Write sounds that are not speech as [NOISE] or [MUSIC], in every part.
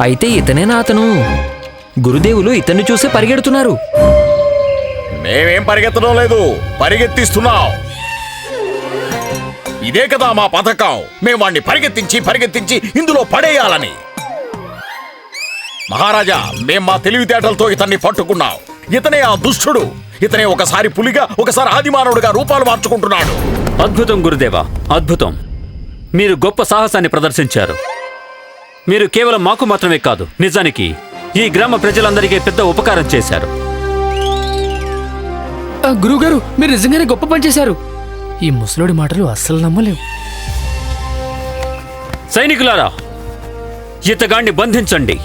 అయితే ఇతనేనా అతను గురుదేవులు ఇతన్ని చూసే పరిగెడుతున్నారు. మేమేం పరిగెత్తడం లేదు. పరిగెత్తిస్తున్నాం. ఇదే కదా మా పథకం. మేము వాణ్ణి పరిగెత్తించి పరిగెత్తించి ఇందులో పడేయాలని. మహారాజా మేం మా తెలివితేటలతో ఇతన్ని పట్టుకున్నాం. ఇతనే ఆ దుష్టుడు. ఇతనే ఒకసారి పులిగా ఒకసారి ఆదిమానవుడిగా రూపాలు మార్చుకుంటున్నాడు. అద్భుతం గురుదేవా అద్భుతం. మీరు గొప్ప సాహసాన్ని ప్రదర్శించారు. మీరు కేవలం మాకు మాత్రమే కాదు నిజానికి ఈ గ్రామ ప్రజలందరికీ పెద్ద ఉపకారం చేశారు. ఆ, గురువుగారు మీరు నిజంగానే గొప్ప పని చేశారు. ఈ ముసలోడి మాటలు అస్సలు నమ్మలేం సైనికులారా ఇతగాణ్ణి బంధించండి.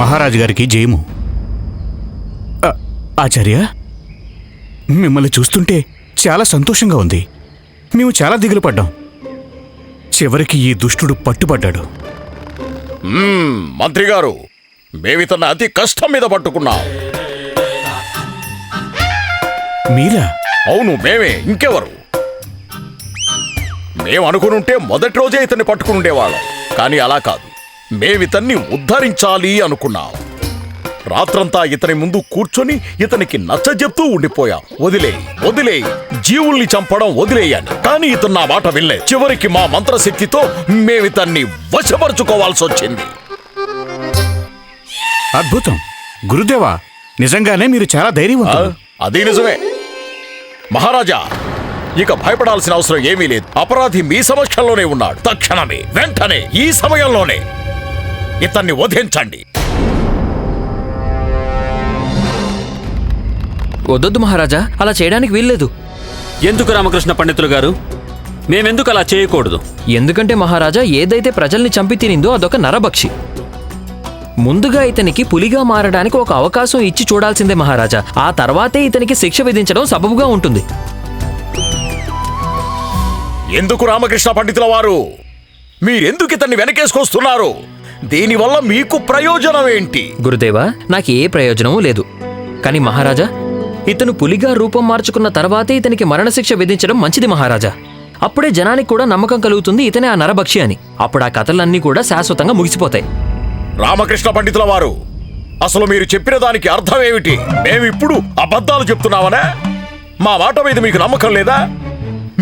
మహారాజు గారికి జయము. ఆచార్య మిమ్మల్ని చూస్తుంటే చాలా సంతోషంగా ఉంది. మేము చాలా దిగులు పడ్డాం. చివరికి ఈ దుష్టుడు పట్టుబడ్డాడు. మంత్రి గారు మేమితన్ని అతి కష్టం మీద పట్టుకున్నాం. మీరా అవును మేమే ఇంకెవరు? మేము అనుకునుంటే మొదటి రోజే ఇతన్ని పట్టుకుని ఉండేవాళ్ళం. కానీ అలా కాదు. మేమితన్ని ఉద్ధరించాలి అనుకున్నాం. రాత్రంతా ఇతని ముందు కూర్చొని ఇతనికి నచ్చజెప్తూ ఉండిపోయాం. వదిలే వదిలే జీవుల్ని చంపడం వదిలేయని కానీ ఇతను నా మాట వినలే. చివరికి మా మంత్రశక్తితో మేమితన్ని వశపరుచుకోవాల్సి వచ్చింది. అద్భుతం. గురుదేవా నిజంగానే మీరు చాలా ధైర్యవంతులు. అది నిజమే. మహారాజా ఇక భయపడాల్సిన అవసరం ఏమీ లేదు. అపరాధి మీ సమక్షంలోనే ఉన్నాడు. తక్షణమే వెంటనే ఈ సమయంలోనే. ఇతన్ని వధించండి. వద్దొద్దు మహారాజా అలా చేయడానికి వీల్లేదు. ఎందుకు రామకృష్ణ పండితులు గారు? మేమెందుకు అలా చేయకూడదు? ఎందుకంటే మహారాజా ఏదైతే ప్రజల్ని చంపి తినిందో అదొక నరభక్షి. ముందుగా ఇతనికి పులిగా మారడానికి ఒక అవకాశం ఇచ్చి చూడాల్సిందే మహారాజా. ఆ తర్వాతే ఇతనికి శిక్ష విధించడం సబబుగా ఉంటుంది. ఎందుకు రామకృష్ణ పండితుల వారు? మీరెందుకు ఇతన్ని వెనకేసుకొస్తున్నారు? దీనివల్ల మీకు ప్రయోజనం ఏంటి? గురుదేవా నాకు ఏ ప్రయోజనమూ లేదు. కానీ మహారాజా ఇతను పులిగా రూపం మార్చుకున్న తర్వాతే ఇతనికి మరణశిక్ష విధించడం మంచిది మహారాజా. అప్పుడే జనానికి కూడా నమ్మకం కలుగుతుంది ఇతనే ఆ నరభక్షి అని. అప్పుడు ఆ కథలన్నీ కూడా శాశ్వతంగా ముగిసిపోతాయి. రామకృష్ణ పండితుల వారు అసలు మీరు చెప్పిన దానికి అర్థం ఏమిటి? మేమిప్పుడు అబద్ధాలు చెప్తున్నామనే? మా మాట మీద మీకు నమ్మకం లేదా?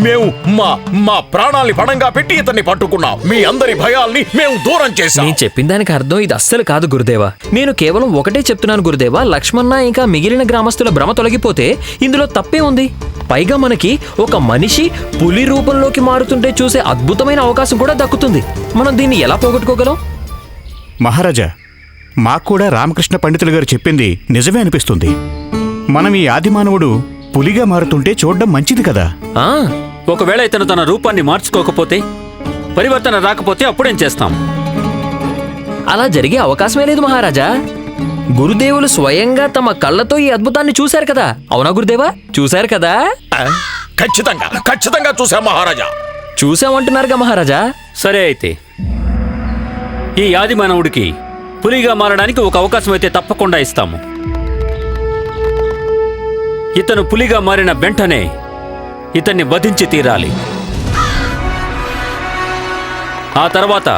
మేము మా మా ప్రాణాల్ని పణంగా పెట్టి ఇతన్ని పట్టుకున్నాం. మీ అందరి భయాల్ని మేము దూరం చేశాం. నేను చెప్పిన దానికి అర్థం ఇది అస్సలు కాదు గురుదేవా. నేను కేవలం ఒకటే చెప్తున్నాను గురుదేవా లక్ష్మణ ఇంకా మిగిలిన గ్రామస్తుల భ్రమ తొలగిపోతే ఇందులో తప్పే ఉంది. పైగా మనకి ఒక మనిషి పులి రూపంలోకి మారుతుంటే చూసే అద్భుతమైన అవకాశం కూడా దక్కుతుంది. మనం దీన్ని ఎలా పోగొట్టుకోగలం? మహారాజా మాకు కూడా రామకృష్ణ పండితులు గారు చెప్పింది నిజమే అనిపిస్తుంది. మనం ఈ ఆదిమానవుడు పులిగా మారుతుంటే చూడడం మంచిది కదా? ఆ ఒకవేళ ఇతను తన రూపాన్ని మార్చుకోకపోతే పరివర్తన రాకపోతే అప్పుడేం చేస్తాం? అలా జరిగే అవకాశమే లేదు మహారాజా. గురుదేవులు స్వయంగా తమ కళ్ళతో ఈ అద్భుతాన్ని చూశారు కదా. అవునా గురుదేవా? చూశారు కదా? ఖచ్చితంగా ఖచ్చితంగా చూసాం మహారాజా. చూసామంటున్నారుగా మహారాజా. సరే అయితే ఈ ఆది మానవుడికి పులిగా మారడానికి ఒక అవకాశం అయితే తప్పకుండా ఇస్తాము. ఇతను పులిగా మారిన వెంటనే ఇతన్ని వధించి తీరాలి. ఆ తర్వాత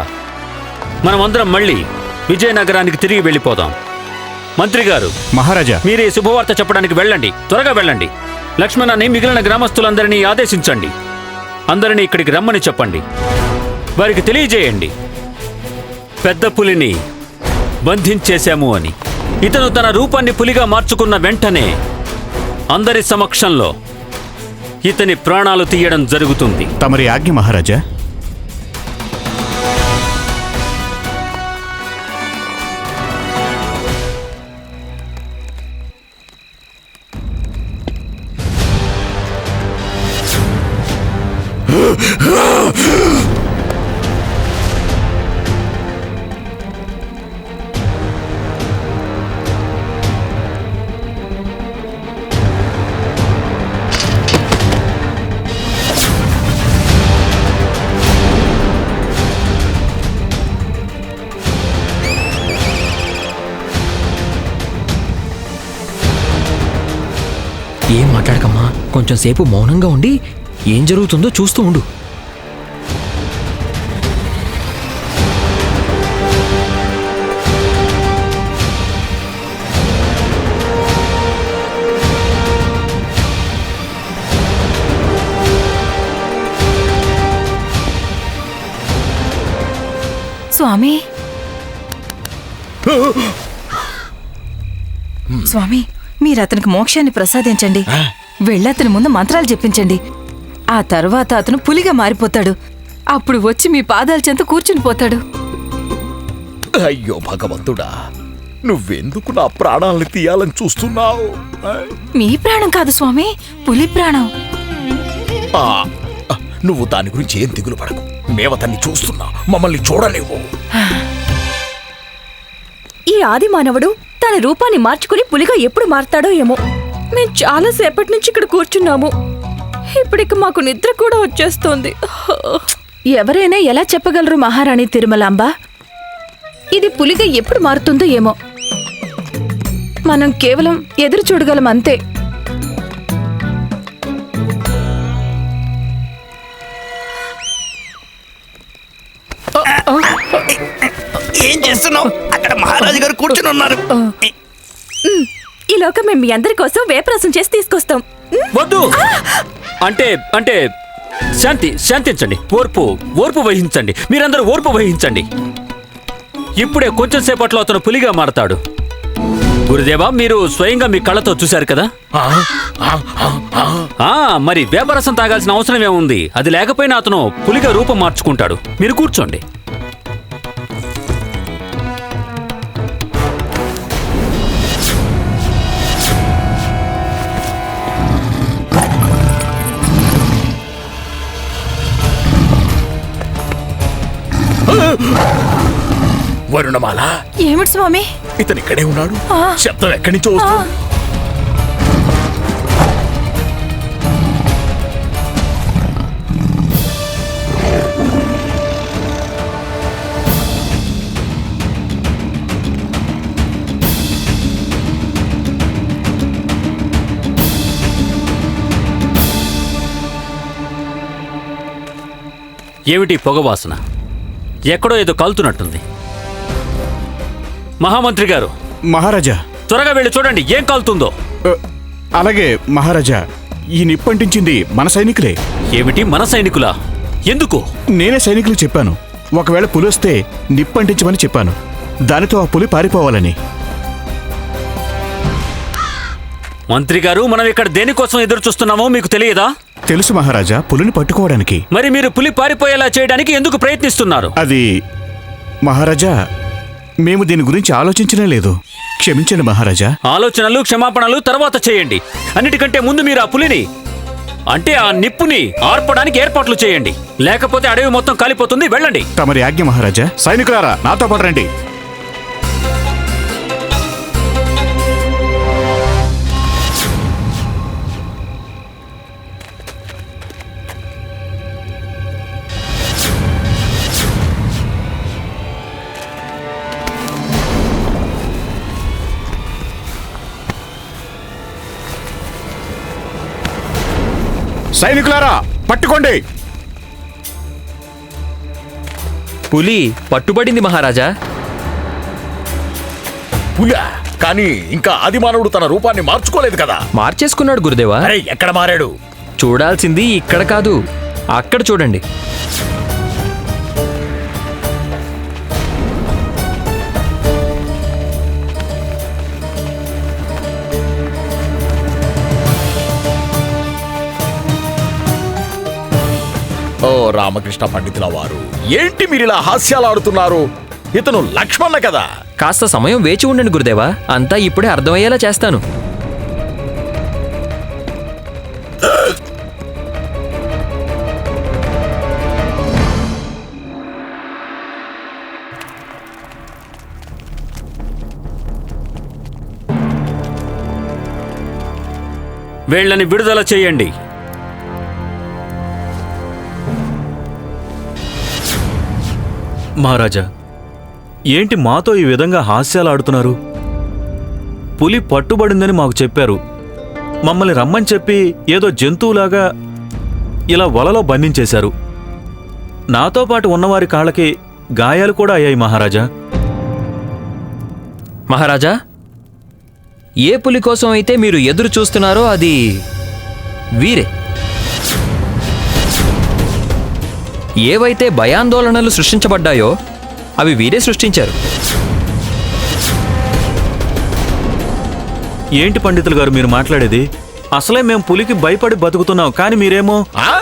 మనమందరం మళ్ళీ విజయనగరానికి తిరిగి వెళ్ళిపోదాం. మంత్రి గారు మహారాజా. మీరే శుభవార్త చెప్పడానికి వెళ్ళండి. త్వరగా వెళ్ళండి. లక్ష్మణాన్ని మిగిలిన గ్రామస్తులందరినీ ఆదేశించండి. అందరినీ ఇక్కడికి రమ్మని చెప్పండి. వారికి తెలియజేయండి. పెద్ద పులిని బంధించేశాము అని. ఇతను తన రూపాన్ని పులిగా మార్చుకున్న వెంటనే అందరి సమక్షంలో ఇతని ప్రాణాలు తీయడం జరుగుతుంది. తమరి ఆజ్ఞ మహారాజా? కొంచెం సేపు మౌనంగా ఉండి ఏం జరుగుతుందో చూస్తూ ఉండు. స్వామి. [GASPS] స్వామి మీరు అతనికి మోక్షాన్ని ప్రసాదించండి. వెళ్ళి అతని ముందు మంత్రాలు చెప్పించండి. ఆ తర్వాత అతను పులిగా మారిపోతాడు. అప్పుడు వచ్చి మీ పాదాల చెంత కూర్చుని పోతాడు. అయ్యో భగవంతుడా నువ్వెందుకు నా ప్రాణాలను తీయాలని చూస్తున్నావు? మీ ప్రాణం కాదు స్వామి పులి ప్రాణం. ఆ, నువ్వు దాని గురించి ఏం దిగులు పడకు. మేమతన్ని చూస్తున్నా మమ్మల్ని చూడలేవు. ఈ ఆది మానవుడు తన రూపాన్ని మార్చుకుని పులిగా ఎప్పుడు మారతాడో ఏమో. మేము చాలా సేపటి నుంచి ఇక్కడ కూర్చున్నాము. ఇప్పటికి మాకు నిద్ర కూడా వచ్చేస్తోంది. ఎవరైనా ఎలా చెప్పగలరు మహారాణి తిరుమలాంబ? ఇది పులిగా ఎప్పుడు మారుతుందో ఏమో. మనం కేవలం ఎదురు చూడగలం అంతే. ఏం చేస్తున్నావు? అక్కడ మహారాజు గారు కూర్చుని ఉన్నారు. ఈ లోక మేము మీ అందరి కోసం వేపరసం చేసి తీసుకొస్తాం. వద్దు! అంటే అంటే శాంతి శాంతించండి. ఓర్పు ఓర్పు వహించండి. మీరందరూ ఓర్పు వహించండి. ఇప్పుడే కొంచెం సేపట్లో అతను పులిగా మారతాడు. గురుదేవా మీరు స్వయంగా మీ కళ్ళతో చూశారు కదా? ఆ, ఆ, ఆ, ఆ. ఆ మరి వేపరసం తాగాల్సిన అవసరం ఏముంది? అది లేకపోయినా అతను పులిగా రూపం మార్చుకుంటాడు. మీరు కూర్చోండి. వరుణమాల? ఏమిటి స్వామి? ఇతను ఇక్కడే ఉన్నాడు. శబ్దం ఎక్కడి నుంచో వస్తుంది. ఏమిటి పొగవాసన ఎక్కడో ఏదో కాలుతున్నట్టుంది. మహామంత్రి గారు. మహారాజా. త్వరగా వెళ్ళి చూడండి ఏం కాలుతుందో. అ, అలాగే మహారాజా ఈ నిప్పంటించింది మన సైనికులే. ఏమిటి మన సైనికులా? ఎందుకు? నేనే సైనికులు చెప్పాను. ఒకవేళ పులి వస్తే నిప్పంటించమని చెప్పాను. దానితో ఆ పులి పారిపోవాలని. మంత్రి గారు మనం ఇక్కడ దేనికోసం ఎదురు చూస్తున్నామో మీకు తెలియదా? తెలుసు మహారాజా పులిని పట్టుకోవడానికి. మరి మీరు పులి పారిపోయేలా చేయడానికి ఎందుకు ప్రయత్నిస్తున్నారు? అది మహారాజా మేము దీని గురించి ఆలోచించనే లేదు. క్షమించండి మహారాజా. ఆలోచనలు క్షమాపణలు తర్వాత చేయండి. అన్నిటికంటే ముందు మీరు ఆ పులిని అంటే ఆ నిప్పుని ఆర్పడానికి ఏర్పాట్లు చేయండి. లేకపోతే అడవి మొత్తం కాలిపోతుంది. వెళ్ళండి. తమరి ఆజ్ఞ మహారాజా. సైనికులారా నాతో పాటు రండి. సైనికులారా పట్టుకోండి! పులి పట్టుబడింది మహారాజా. పులా కానీ ఇంకా ఆదిమానవుడు తన రూపాన్ని మార్చుకోలేదు కదా. మార్చేసుకున్నాడు గురుదేవా. అరే ఎక్కడ మారాడు? చూడాల్సింది ఇక్కడ కాదు అక్కడ చూడండి. రామకృష్ణ పండితుల వారు ఏంటి మీరు ఇలా హాస్యాలు ఆడుతున్నారు ఇతను లక్ష్మణ కదా? కాస్త సమయం వేచి ఉండండి గురుదేవా. అంతా ఇప్పుడే అర్థమయ్యేలా చేస్తాను. వీళ్ళని విడుదల చేయండి. మహారాజా ఏంటి మాతో ఈ విధంగా హాస్యాలు ఆడుతున్నారు పులి పట్టుబడిందని మాకు చెప్పారు. మమ్మల్ని రమ్మని చెప్పి ఏదో జంతువులాగా ఇలా వలలో బంధించేశారు. నాతో పాటు ఉన్నవారి కాళ్ళకి గాయాలు కూడా అయ్యాయి మహారాజా. మహారాజా ఏ పులి కోసం అయితే మీరు ఎదురు చూస్తున్నారో అది వీరే. ఏవైతే భయాందోళనలు సృష్టించబడ్డాయో అవి వీరే సృష్టించారు. ఏంటి పండితులు గారు మీరు మాట్లాడేది? అసలే మేము పులికి భయపడి బతుకుతున్నాం కానీ మీరేమో? ఆ?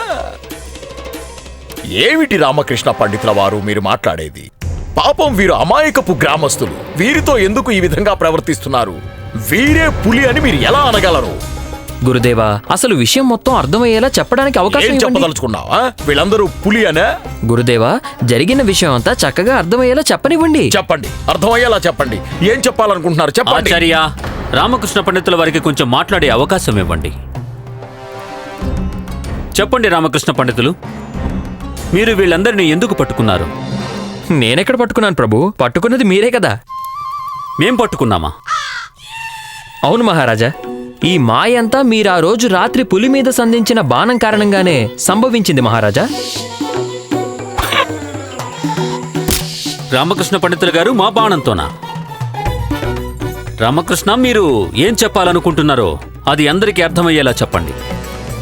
ఏమిటి రామకృష్ణ పండితుల వారు మీరు మాట్లాడేది? పాపం వీరు అమాయకపు గ్రామస్తులు. వీరితో ఎందుకు ఈ విధంగా ప్రవర్తిస్తున్నారు? వీరే పులి అని మీరు ఎలా అనగలరు? గురుదేవా అసలు విషయం మొత్తం అర్థమయ్యేలా చెప్పడానికి అవకాశం. చెప్పదలుచుకున్నావా? వీళ్ళందరూ పులి అనే గురుదేవా జరిగిన విషయం అంతా చక్కగా అర్థమయ్యేలా చెప్పనివ్వండి. చెప్పండి అర్థమయ్యేలా చెప్పండి. ఏం చెప్పాలనుకుంటున్నారు? చెప్పండి. ఆచార్య రామకృష్ణ పండితుల వారికి కొంచెం మాట్లాడే అవకాశం ఇవ్వండి. చెప్పండి రామకృష్ణ పండితులు మీరు వీళ్ళందరినీ ఎందుకు పట్టుకున్నారు? నేనెక్కడ పట్టుకున్నాను ప్రభు? పట్టుకున్నది మీరే కదా. మేం పట్టుకున్నామా? అవును మహారాజా. ఈ మాయంతా మీరు ఆ రోజు రాత్రి పులి మీద సంధించిన బాణం కారణంగానే సంభవించింది మహారాజా. రామకృష్ణ పండితులు గారు మా బాణంతోనా? రామకృష్ణ మీరు ఏం చెప్పాలనుకుంటున్నారో అది అందరికీ అర్థమయ్యేలా చెప్పండి.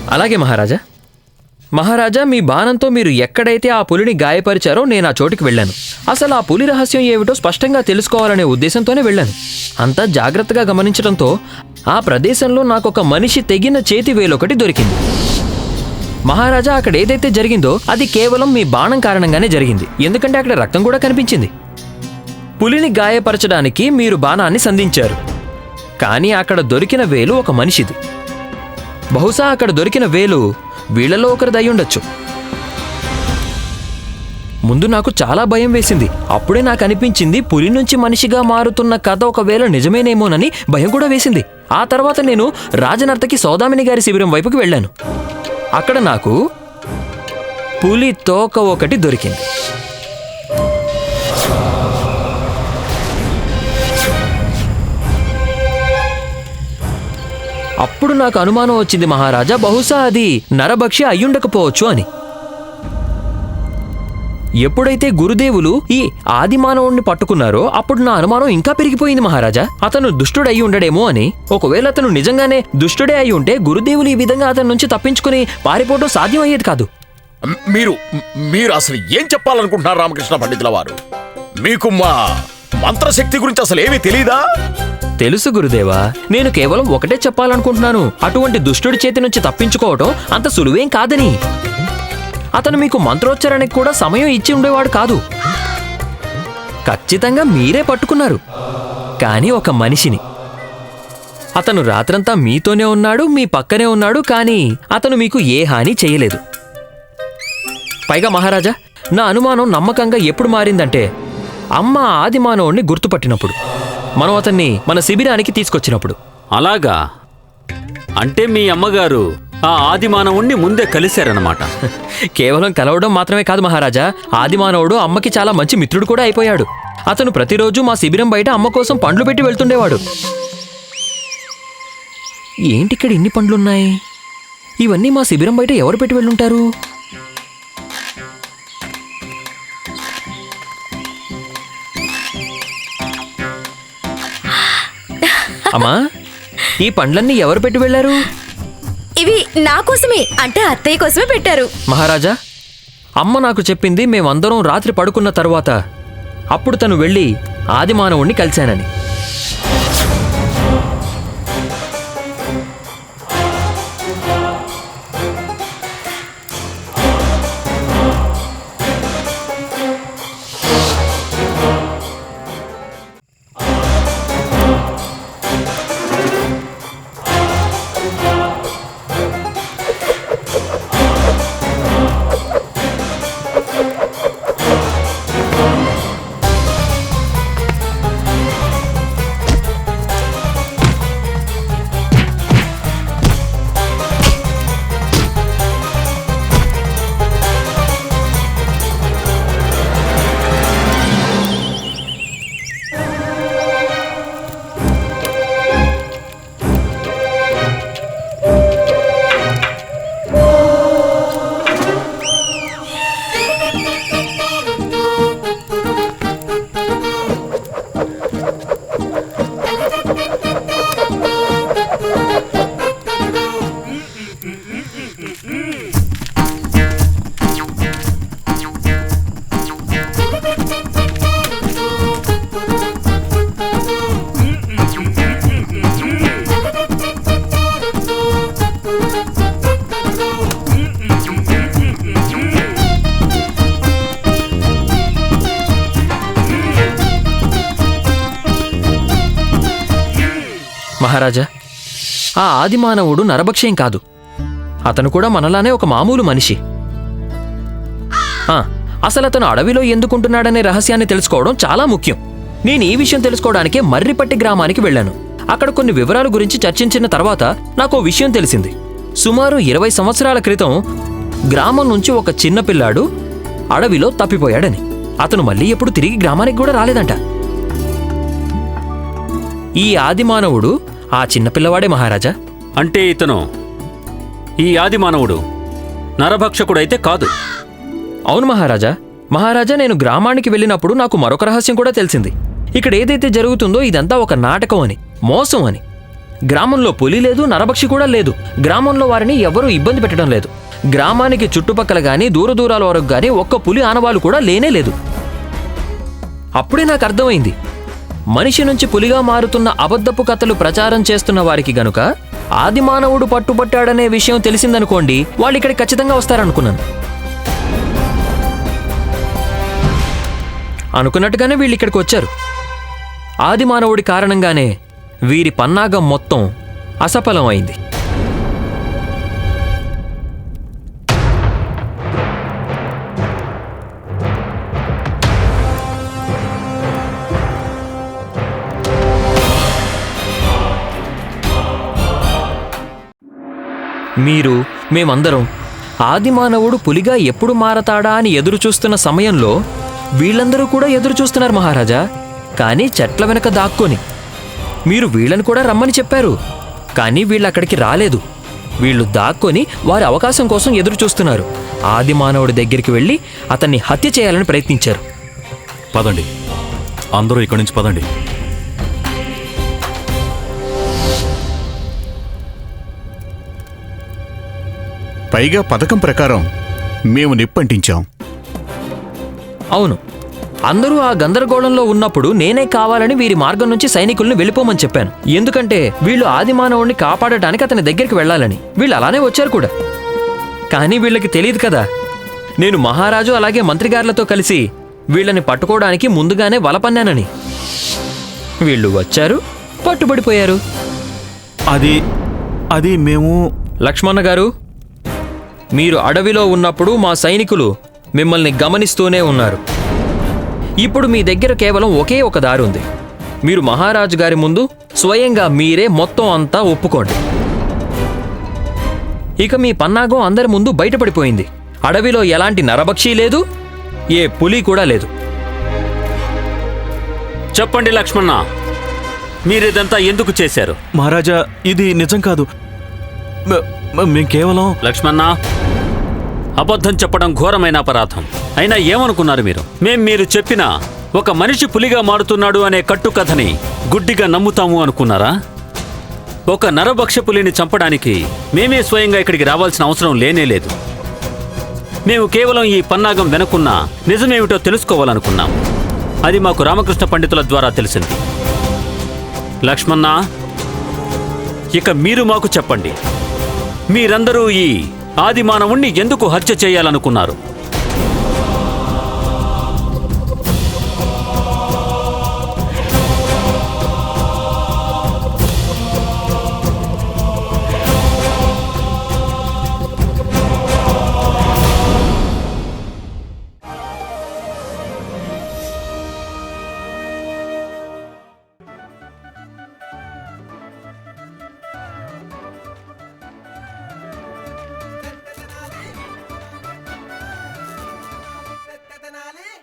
అలాగే మహారాజా. మహారాజా మీ బాణంతో మీరు ఎక్కడైతే ఆ పులిని గాయపరిచారో నేను ఆ చోటికి వెళ్ళాను. అసలు ఆ పులి రహస్యం ఏమిటో స్పష్టంగా తెలుసుకోవాలనే ఉద్దేశంతోనే వెళ్ళాను. అంతా జాగ్రత్తగా గమనించడంతో ఆ ప్రదేశంలో నాకు ఒక మనిషి తెగిన చేతి వేలొకటి దొరికింది. మహారాజా అక్కడ ఏదైతే జరిగిందో అది కేవలం మీ బాణం కారణంగానే జరిగింది. ఎందుకంటే అక్కడ రక్తం కూడా కనిపించింది. పులిని గాయపరచడానికి మీరు బాణాన్ని సంధించారు. కానీ అక్కడ దొరికిన వేలు ఒక మనిషిది. బహుశా అక్కడ దొరికిన వేలు వీళ్ళలో ఒకరిది అయి ఉండొచ్చు. ముందు నాకు చాలా భయం వేసింది. అప్పుడే నాకు అనిపించింది పులి నుంచి మనిషిగా మారుతున్న కథ ఒకవేళ నిజమేనేమోనని భయం కూడా వేసింది. ఆ తర్వాత నేను రాజనర్తకి సౌదామిని గారి శిబిరం వైపుకి వెళ్ళాను. అక్కడ నాకు పులి తోక ఒకటి దొరికింది. అప్పుడు నాకు అనుమానం వచ్చింది మహారాజా బహుశా అది నరభక్షి అయ్యుండకపోవచ్చు అని. ఎప్పుడైతే గురుదేవులు ఈ ఆదిమానవుణ్ణి పట్టుకున్నారో అప్పుడు నా అనుమానం ఇంకా పెరిగిపోయింది మహారాజా. అతను దుష్టుడయి ఉండడేమో అని. ఒకవేళ అతను నిజంగానే దుష్టుడే అయి ఉంటే గురుదేవులు ఈ విధంగా అతని నుంచి తప్పించుకుని పారిపోవడం సాధ్యం అయ్యేది కాదు మీరు మీరు అసలు ఏం చెప్పాలనుకుంటున్నారు రామకృష్ణ పండితుల వారు? మీకు మా మంత్రశక్తి గురించి అసలు ఏమీ తెలీదా? తెలుసు గురుదేవా నేను కేవలం ఒకటే చెప్పాలనుకుంటున్నాను. అటువంటి దుష్టుడి చేతి నుంచి తప్పించుకోవటం అంత సులువేం కాదని. అతను మీకు మంత్రోచ్చారానికి కూడా సమయం ఇచ్చి ఉండేవాడు కాదు. ఖచ్చితంగా మీరే పట్టుకున్నారు. కానీ ఒక మనిషిని. అతను రాత్రంతా మీతోనే ఉన్నాడు మీ పక్కనే ఉన్నాడు కానీ అతను మీకు ఏ హాని చేయలేదు. పైగా మహారాజా నా అనుమానం నమ్మకంగా ఎప్పుడు మారిందంటే అమ్మ ఆది మానవుణ్ణి గుర్తుపట్టినప్పుడు మనం అతన్ని మన శిబిరానికి తీసుకొచ్చినప్పుడు. అలాగా? అంటే మీ అమ్మగారు ఆ ఆది మానవుణ్ణి ముందే కలిశారన్నమాట. [LAUGHS] కేవలం కలవడం మాత్రమే కాదు మహారాజా ఆదిమానవుడు అమ్మకి చాలా మంచి మిత్రుడు కూడా అయిపోయాడు. అతను ప్రతిరోజు మా శిబిరం బయట అమ్మ కోసం పండ్లు పెట్టి వెళ్తుండేవాడు. ఏంటి ఇక్కడ ఇన్ని పండ్లున్నాయి? ఇవన్నీ మా శిబిరం బయట ఎవరు పెట్టి వెళ్ళుంటారు? అమ్మా ఈ పండ్లన్నీ ఎవరు పెట్టి వెళ్ళారు? ఇవి నా కోసమే అంటే అత్తయ్య కోసమే పెట్టారు. మహారాజా అమ్మ నాకు చెప్పింది మేమందరం రాత్రి పడుకున్న తరువాత అప్పుడు తను వెళ్ళి ఆదిమానవుణ్ణి కలిశానని. మహారాజా. ఆ ఆదిమానవుడు నరభక్షేం కాదు. అతను కూడా మనలానే ఒక మామూలు మనిషి. ఆ, అసలు అతను అడవిలో ఎందుకుంటున్నాడనే రహస్యాన్ని తెలుసుకోవడం చాలా ముఖ్యం. నేను ఈ విషయం తెలుసుకోవడానికే మర్రిపట్టి గ్రామానికి వెళ్ళాను. అక్కడ కొన్ని వివరాల గురించి చర్చించిన తర్వాత నాకు ఓ విషయం తెలిసింది. సుమారు ఇరవై సంవత్సరాల క్రితం గ్రామం నుంచి ఒక చిన్న పిల్లాడు అడవిలో తప్పిపోయాడని. అతను మళ్ళీ ఎప్పుడు తిరిగి గ్రామానికి కూడా రాలేదంట. ఈ ఆదిమానవుడు ఆ చిన్నపిల్లవాడే మహారాజా? అంటే ఇతను ఈ ఆది మానవుడు. నరభక్షకుడైతే కాదు. అవును మహారాజా. మహారాజా నేను గ్రామానికి వెళ్ళినప్పుడు నాకు మరొక రహస్యం కూడా తెలిసింది. ఇక్కడ ఏదైతే జరుగుతుందో ఇదంతా ఒక నాటకం అని మోసం అని. గ్రామంలో పులి లేదు నరభక్షి కూడా లేదు. గ్రామంలో వారిని ఎవరూ ఇబ్బంది పెట్టడం లేదు. గ్రామానికి చుట్టుపక్కల గాని దూర దూరాల వరకు గాని ఒక్క పులి ఆనవాలు కూడా లేనే లేదు. అప్పుడే నాకు అర్థమైంది. మనిషి నుంచి పులిగా మారుతున్న అబద్ధపు కథలు ప్రచారం చేస్తున్న వారికి గనుక ఆదిమానవుడు పట్టుబట్టాడనే విషయం తెలిసిందనుకోండి వాళ్ళు ఇక్కడికి ఖచ్చితంగా వస్తారనుకున్నాను. అనుకున్నట్టుగానే వీళ్ళు ఇక్కడికి వచ్చారు ఆదిమానవుడి కారణంగానే వీరి పన్నాగం మొత్తం అసఫలం అయింది మీరు మేమందరం ఆదిమానవుడు పులిగా ఎప్పుడు మారతాడా అని ఎదురుచూస్తున్న సమయంలో వీళ్ళందరూ కూడా ఎదురుచూస్తున్నారు మహారాజా. కానీ చెట్ల వెనక దాక్కొని. మీరు వీళ్ళని కూడా రమ్మని చెప్పారు. కానీ వీళ్ళు అక్కడికి రాలేదు. వీళ్ళు దాక్కొని వారి అవకాశం కోసం ఎదురుచూస్తున్నారు. ఆదిమానవుడి దగ్గరికి వెళ్ళి అతన్ని హత్య చేయాలని ప్రయత్నించారు. పదండి. అందరూ ఇక్కడి నుంచి పదండి. పైగా పథకం ప్రకారం మేము నిప్పంటించాం. అవును. అందరూ ఆ గందరగోళంలో ఉన్నప్పుడు నేనే కావాలని వీరి మార్గం నుంచి సైనికుల్ని వెళ్ళిపోమని చెప్పాను. ఎందుకంటే వీళ్ళు ఆదిమానవుణ్ణి కాపాడటానికి అతని దగ్గరికి వెళ్ళాలని. వీళ్ళు అలానే వచ్చారు కూడా. కానీ వీళ్ళకి తెలియదు కదా. నేను మహారాజు అలాగే మంత్రిగారులతో కలిసి వీళ్ళని పట్టుకోవడానికి ముందుగానే వలపన్నానని. వీళ్ళు వచ్చారు పట్టుబడిపోయారు. అది అది మేము లక్ష్మణ గారు మీరు అడవిలో ఉన్నప్పుడు మా సైనికులు మిమ్మల్ని గమనిస్తూనే ఉన్నారు. ఇప్పుడు మీ దగ్గర కేవలం ఒకే ఒక దారి ఉంది. మీరు మహారాజు గారి ముందు స్వయంగా మీరే మొత్తం అంతా ఒప్పుకోండి. ఇక మీ పన్నాగం అందరి ముందు బయటపడిపోయింది. అడవిలో ఎలాంటి నరభక్షి లేదు ఏ పులి కూడా లేదు. చెప్పండి లక్ష్మణ మీరిదంతా ఎందుకు చేశారు? మహారాజా ఇది నిజం కాదు. మ- మ- మేం కేవలం లక్ష్మణ అబద్ధం చెప్పడం ఘోరమైన అపరాధం. అయినా ఏమనుకున్నారు మీరు? మేం మీరు చెప్పిన ఒక మనిషి పులిగా మారుతున్నాడు అనే కట్టుకథని గుడ్డిగా నమ్ముతాము అనుకున్నారా? ఒక నరభక్ష పులిని చంపడానికి మేమే స్వయంగా ఇక్కడికి రావాల్సిన అవసరం లేనే లేదు. మేము కేవలం ఈ పన్నాగం వెనుకున్న నిజమేమిటో తెలుసుకోవాలనుకున్నాం. అది మాకు రామకృష్ణ పండితుల ద్వారా తెలిసింది. లక్ష్మణ ఇక మీరు మాకు చెప్పండి. మీరందరూ ఈ ఆదిమానవుణ్ణి ఎందుకు హత్య చేయాలనుకున్నారు?